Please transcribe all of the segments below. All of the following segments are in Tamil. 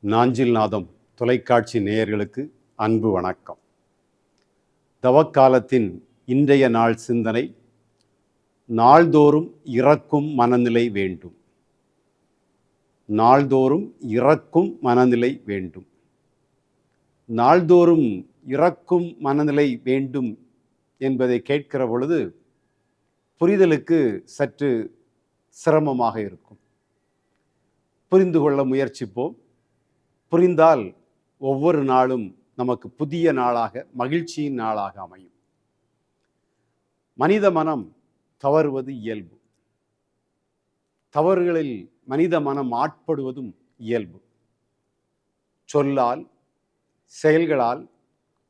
நாஞ்சில் நாதம் தொலைக்காட்சி நேயர்களுக்கு அன்பு வணக்கம். தவக்காலத்தின் இன்றைய நாள் சிந்தனை நாள்தோறும் இறக்கும் மனநிலை வேண்டும். நாள்தோறும் இறக்கும் மனநிலை வேண்டும். நாள்தோறும் இறக்கும் மனநிலை வேண்டும் என்பதை கேட்கிற பொழுது புரிதலுக்கு சற்று சிரமமாக இருக்கும். புரிந்து கொள்ள முயற்சிப்போம். புரிந்தால் ஒவ்வொரு நாளும் நமக்கு புதிய நாளாக மகிழ்ச்சியின் நாளாக அமையும். மனித மனம் தவறுவது இயல்பு. தவறுகளில் மனித மனம் ஆட்படுவதும் இயல்பு. சொல்லால் செயல்களால்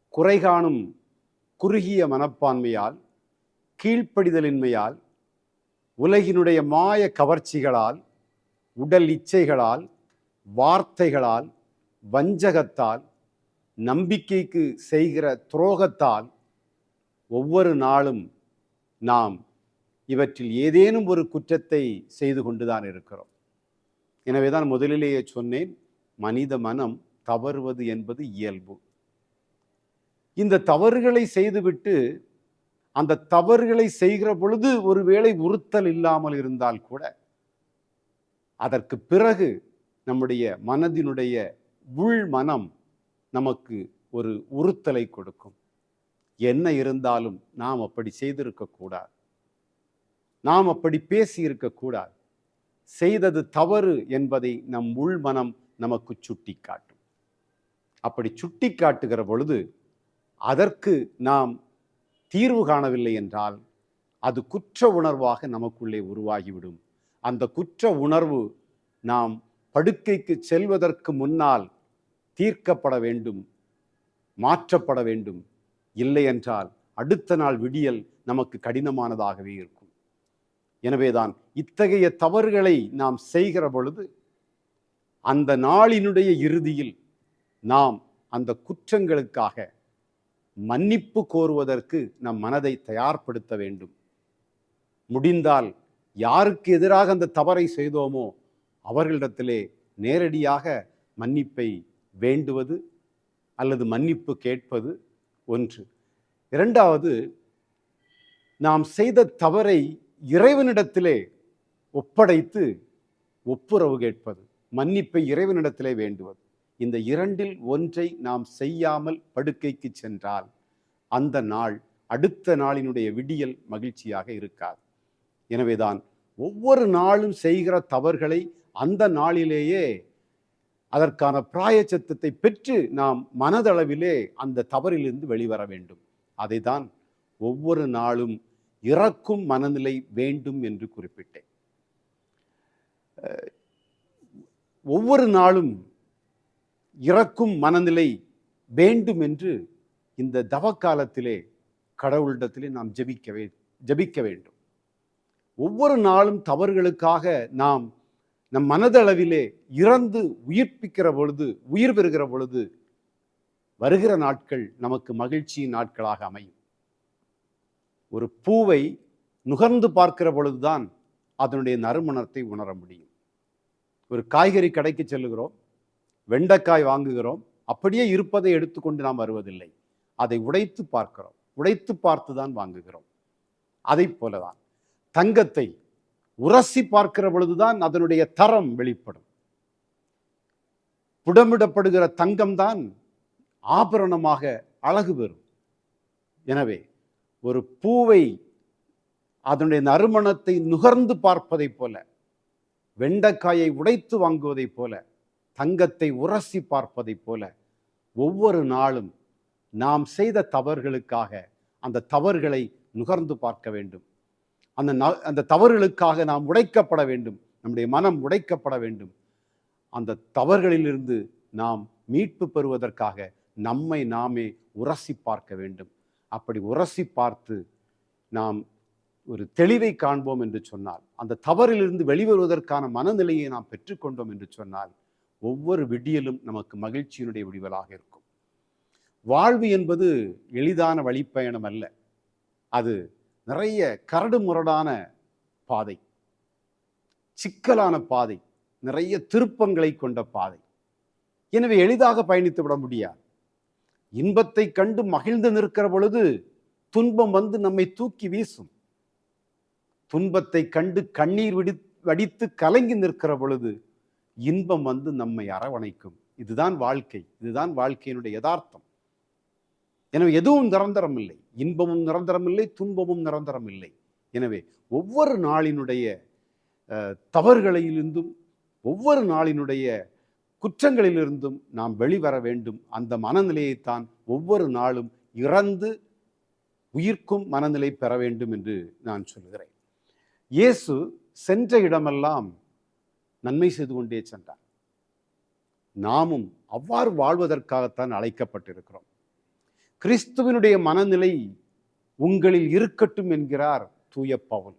குறை காணும் குறுகிய மனப்பான்மையால் கீழ்ப்படிதலின்மையால் உலகினுடைய மாய கவர்ச்சிகளால் உடல் இச்சைகளால் வார்த்தைகளால் வஞ்சகத்தால் நம்பிக்கைக்கு செய்கிற துரோகத்தால் ஒவ்வொரு நாளும் நாம் இவற்றில் ஏதேனும் ஒரு குற்றத்தை செய்து கொண்டுதான் இருக்கிறோம். எனவே தான் முதலிலேயே சொன்னேன் மனித மனம் தவறுவது என்பது இயல்பு. இந்த தவறுகளை செய்துவிட்டு அந்த தவறுகளை செய்கிற பொழுது ஒருவேளை உறுத்தல் இல்லாமல் இருந்தால் கூட அதற்கு பிறகு நம்முடைய மனதினுடைய உள் மனம் நமக்கு ஒரு உறுத்தலை கொடுக்கும். என்ன இருந்தாலும் நாம் அப்படி செய்திருக்கக்கூடாது நாம் அப்படி பேசி இருக்கக்கூடாது செய்தது தவறு என்பதை நம் உள் மனம் நமக்கு சுட்டி காட்டும் அப்படி சுட்டி காட்டுகிற பொழுது அதற்கு நாம் தீர்வு காணவில்லை என்றால் அது குற்ற உணர்வாக நமக்குள்ளே உருவாகிவிடும். அந்த குற்ற உணர்வு நாம் படுக்கைக்கு செல்வதற்கு முன்னால் தீர்க்கப்பட வேண்டும் மாற்றப்பட வேண்டும். இல்லை என்றால் அடுத்த நாள் விடியல் நமக்கு கடினமானதாகவே இருக்கும். எனவேதான் இத்தகைய தவறுகளை நாம் செய்கிற பொழுது அந்த நாளினுடைய இறுதியில் நாம் அந்த குற்றங்களுக்காக மன்னிப்பு கோருவதற்கு நம் மனதை தயார்படுத்த வேண்டும். முடிந்தால் யாருக்கு எதிராக அந்த தவறை செய்தோமோ அவர்களிடத்திலே நேரடியாக மன்னிப்பை வேண்டுவது அல்லது மன்னிப்பு கேட்பது ஒன்று. இரண்டாவது நாம் செய்த தவறை இறைவனிடத்திலே ஒப்படைத்து ஒப்புரவு கேட்பது மன்னிப்பை இறைவனிடத்திலே வேண்டுவது. இந்த இரண்டில் ஒன்றை நாம் செய்யாமல் படுக்கைக்கு சென்றால் அந்த நாள் அடுத்த நாளினுடைய விடியல் மகிழ்ச்சியாக இருக்காது. எனவேதான் ஒவ்வொரு நாளும் செய்கிற தவறுகளை அந்த நாளிலேயே அதற்கான பிராயச்சத்தத்தை பெற்று நாம் மனதளவிலே அந்த தவறிலிருந்து வெளிவர வேண்டும். அதை தான் ஒவ்வொரு நாளும் இறக்கும் மனநிலை வேண்டும் என்று குறிப்பிட்டேன். ஒவ்வொரு நாளும் இறக்கும் மனநிலை வேண்டும் என்று இந்த தவக்காலத்திலே கடவுளிடத்திலே நாம் ஜெபிக்கவே ஜெபிக்க வேண்டும். ஒவ்வொரு நாளும் தவறுகளுக்காக நாம் நம் மனதளவிலே இறந்து உயிர்ப்பிக்கிற பொழுது உயிர் பெறுகிற பொழுது வருகிற நாட்கள் நமக்கு மகிழ்ச்சியின் நாட்களாக அமையும். ஒரு பூவை நுகர்ந்து பார்க்கிற பொழுதுதான் அதனுடைய நறுமணத்தை உணர முடியும். ஒரு காய்கறி கடைக்கு செல்லுகிறோம் வெண்டைக்காய் வாங்குகிறோம் அப்படியே இருப்பதை எடுத்துக்கொண்டு நாம் வருவதில்லை. அதை உடைத்து பார்க்கிறோம். உடைத்து பார்த்து தான் வாங்குகிறோம். அதை போலதான் தங்கத்தை உரசி பார்க்கிற பொழுதுதான் அதனுடைய தரம் வெளிப்படும். புடமிடப்படுகிற தங்கம்தான் ஆபரணமாக அழகு பெறும். எனவே ஒரு பூவை அதனுடைய நறுமணத்தை நுகர்ந்து பார்ப்பதைப் போல வெண்டைக்காயை உடைத்து வாங்குவதைப் போல தங்கத்தை உரசி பார்ப்பதைப் போல ஒவ்வொரு நாளும் நாம் செய்த தவறுகளுக்காக அந்த தவறுகளை நுகர்ந்து பார்க்க வேண்டும். அந்த அந்த தவறுகளுக்காக நாம் உடைக்கப்பட வேண்டும். நம்முடைய மனம் உடைக்கப்பட வேண்டும். அந்த தவறுகளிலிருந்து நாம் மீட்பு பெறுவதற்காக நம்மை நாமே உரசி பார்க்க வேண்டும். அப்படி உரசி பார்த்து நாம் ஒரு தெளிவை காண்போம் என்று சொன்னால் அந்த தவறிலிருந்து வெளிவருவதற்கான மனநிலையை நாம் பெற்றுக்கொண்டோம் என்று சொன்னால் ஒவ்வொரு விடியலும் நமக்கு மகிழ்ச்சியினுடைய விடிவலாக இருக்கும். வாழ்வு என்பது எளிதான வழிப்பயணம் அல்ல. அது நிறைய கரடு முரடான பாதை சிக்கலான பாதை நிறைய திருப்பங்களை கொண்ட பாதை. எனவே எளிதாக பயணித்து விட முடியாது. இன்பத்தை கண்டு மகிழ்ந்து நிற்கிற பொழுது துன்பம் வந்து நம்மை தூக்கி வீசும். துன்பத்தை கண்டு கண்ணீர் விடி வடித்து கலங்கி நிற்கிற பொழுது இன்பம் வந்து நம்மை அரவணைக்கும். இதுதான் வாழ்க்கை. இதுதான் வாழ்க்கையினுடைய யதார்த்தம். எனவே எதுவும் நிரந்தரம் இல்லை இன்பமும் நிரந்தரம் இல்லை துன்பமும் நிரந்தரம் இல்லை எனவே ஒவ்வொரு நாளினுடைய அஹ், தவறுகளிலிருந்தும் ஒவ்வொரு நாளினுடைய குற்றங்களிலிருந்தும் நாம் வெளிவர வேண்டும். அந்த மனநிலையைத்தான் ஒவ்வொரு நாளும் இறந்து உயிர்க்கும் மனநிலை பெற வேண்டும் என்று நான் சொல்கிறேன் இயேசு சென்ற இடமெல்லாம் நன்மை செய்து கொண்டே சென்றார். நாமும் அவ்வாறு வாழ்வதற்காகத்தான் அழைக்கப்பட்டிருக்கிறோம். கிறிஸ்துவனுடைய மனநிலை உங்களில் இருக்கட்டும் என்கிறார் தூய பவுல்.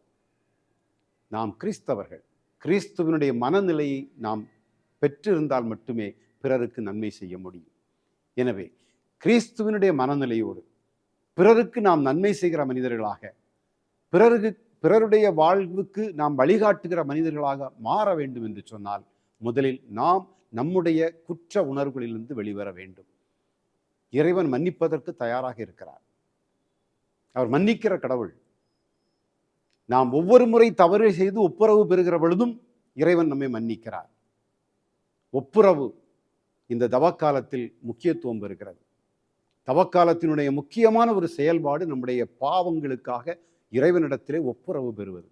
நாம் கிறிஸ்தவர்கள் கிறிஸ்துவனுடைய மனநிலையை நாம் பெற்றிருந்தால் மட்டுமே பிறருக்கு நன்மை செய்ய முடியும். எனவே கிறிஸ்துவனுடைய மனநிலையோடு பிறருக்கு நாம் நன்மை செய்கிற மனிதர்களாக பிறருக்கு பிறருடைய வாழ்வுக்கு நாம் வழிகாட்டுகிற மனிதர்களாக மாற வேண்டும் என்று சொன்னால் முதலில் நாம் நம்முடைய குற்ற உணர்வுகளிலிருந்து வெளிவர வேண்டும். இறைவன் மன்னிப்பதற்கு தயாராக இருக்கிறார். அவர் மன்னிக்கிற கடவுள். நாம் ஒவ்வொரு முறை தவறு செய்து ஒப்புரவு பெறுகிற பொழுதும் இறைவன் நம்மை மன்னிக்கிறார். ஒப்புரவு இந்த தவக்காலத்தில் முக்கியத்துவம் பெறுகிறது. தவக்காலத்தினுடைய முக்கியமான ஒரு செயல்பாடு நம்முடைய பாவங்களுக்காக இறைவனிடத்திலே ஒப்புரவு பெறுவது.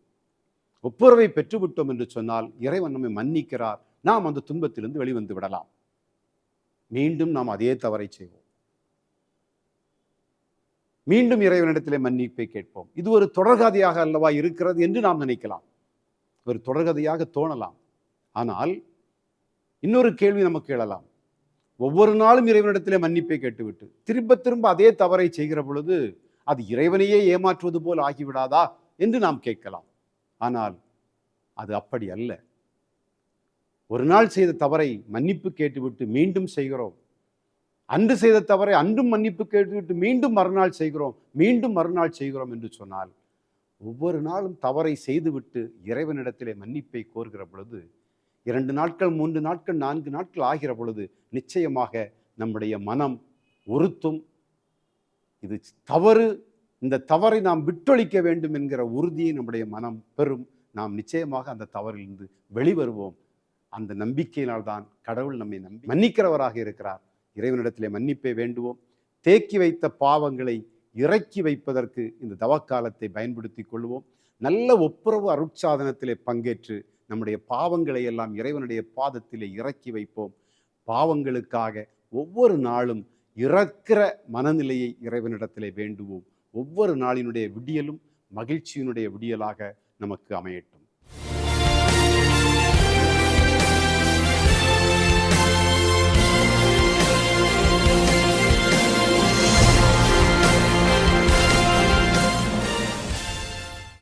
ஒப்புரவை பெற்றுவிட்டோம் என்று சொன்னால் இறைவன் நம்மை மன்னிக்கிறார். நாம் அந்த துன்பத்திலிருந்து வெளிவந்து விடலாம். மீண்டும் நாம் அதே தவறை செய்வோம். மீண்டும் இறைவனிடத்திலே மன்னிப்பை கேட்போம். இது ஒரு தொடர்கதையாக அல்லவா இருக்கிறது என்று நாம் நினைக்கலாம். ஒரு தொடர்கதையாக தோணலாம். ஆனால் இன்னொரு கேள்வி நமக்கு எழலாம் ஒவ்வொரு நாளும் இறைவனிடத்திலே மன்னிப்பை கேட்டுவிட்டு திரும்ப திரும்ப அதே தவறை செய்கிற பொழுது அது இறைவனையே ஏமாற்றுவது போல் ஆகிவிடாதா என்று நாம் கேட்கலாம். ஆனால் அது அப்படி அல்ல. ஒரு நாள் செய்த தவறை மன்னிப்பு கேட்டுவிட்டு மீண்டும் செய்கிறோம். அன்று செய்த தவறை அன்றும் மன்னிப்பு கேட்டுவிட்டு மீண்டும் மறுநாள் செய்கிறோம் மீண்டும் மறுநாள் செய்கிறோம் என்று சொன்னால் ஒவ்வொரு நாளும் தவறை செய்துவிட்டு இறைவனிடத்திலே மன்னிப்பை கோருகிற பொழுது இரண்டு நாட்கள் மூன்று நாட்கள் நான்கு நாட்கள் ஆகிற பொழுது நிச்சயமாக நம்முடைய மனம் உறுத்தும். இது தவறு இந்த தவறை நாம் விட்டொழிக்க வேண்டும் என்கிற உறுதியை நம்முடைய மனம் பெறும். நாம் நிச்சயமாக அந்த தவறிலிருந்து வெளிவருவோம். அந்த நம்பிக்கையினால் தான் கடவுள் நம்மை நம்பி மன்னிக்கிறவராக இருக்கிறார். இறைவனிடத்திலே மன்னிப்பை வேண்டுவோம். தேக்கி வைத்த பாவங்களை இறக்கி வைப்பதற்கு இந்த தவக்காலத்தை பயன்படுத்தி கொள்வோம். நல்ல ஒப்புரவு அருட்சாதனத்திலே பங்கேற்று நம்முடைய பாவங்களை எல்லாம் இறைவனுடைய பாதத்திலே இறக்கி வைப்போம். பாவங்களுக்காக ஒவ்வொரு நாளும் இறக்கிற மனநிலையை இறைவனிடத்திலே வேண்டுவோம். ஒவ்வொரு நாளினுடைய விடியலும் மகிழ்ச்சியினுடைய விடியலாக நமக்கு அமையட்டும்.